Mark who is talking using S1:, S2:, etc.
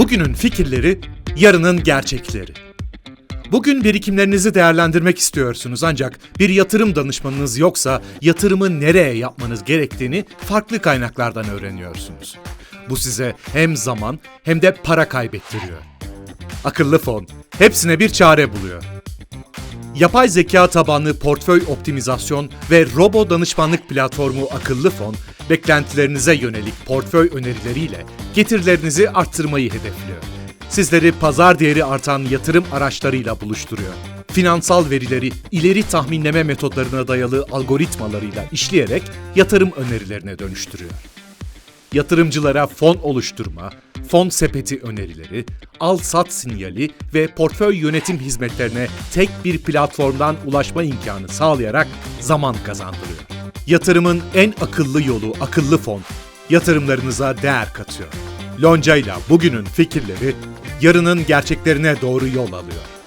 S1: Bugünün fikirleri, yarının gerçekleri. Bugün birikimlerinizi değerlendirmek istiyorsunuz ancak bir yatırım danışmanınız yoksa yatırımı nereye yapmanız gerektiğini farklı kaynaklardan öğreniyorsunuz. Bu size hem zaman hem de para kaybettiriyor. Akıllı fon hepsine bir çare buluyor. Yapay zeka tabanlı portföy optimizasyon ve robo danışmanlık platformu Akıllı Fon, beklentilerinize yönelik portföy önerileriyle getirilerinizi arttırmayı hedefliyor. Sizleri pazar değeri artan yatırım araçlarıyla buluşturuyor. Finansal verileri ileri tahminleme metotlarına dayalı algoritmalarıyla işleyerek yatırım önerilerine dönüştürüyor yatırımcılara fon oluşturma, fon sepeti önerileri, al-sat sinyali ve portföy yönetim hizmetlerine tek bir platformdan ulaşma imkanı sağlayarak zaman kazandırıyor. Yatırımın en akıllı yolu akıllı fon, yatırımlarınıza değer katıyor. Lonca ile bugünün fikirleri, yarının gerçeklerine doğru yol alıyor.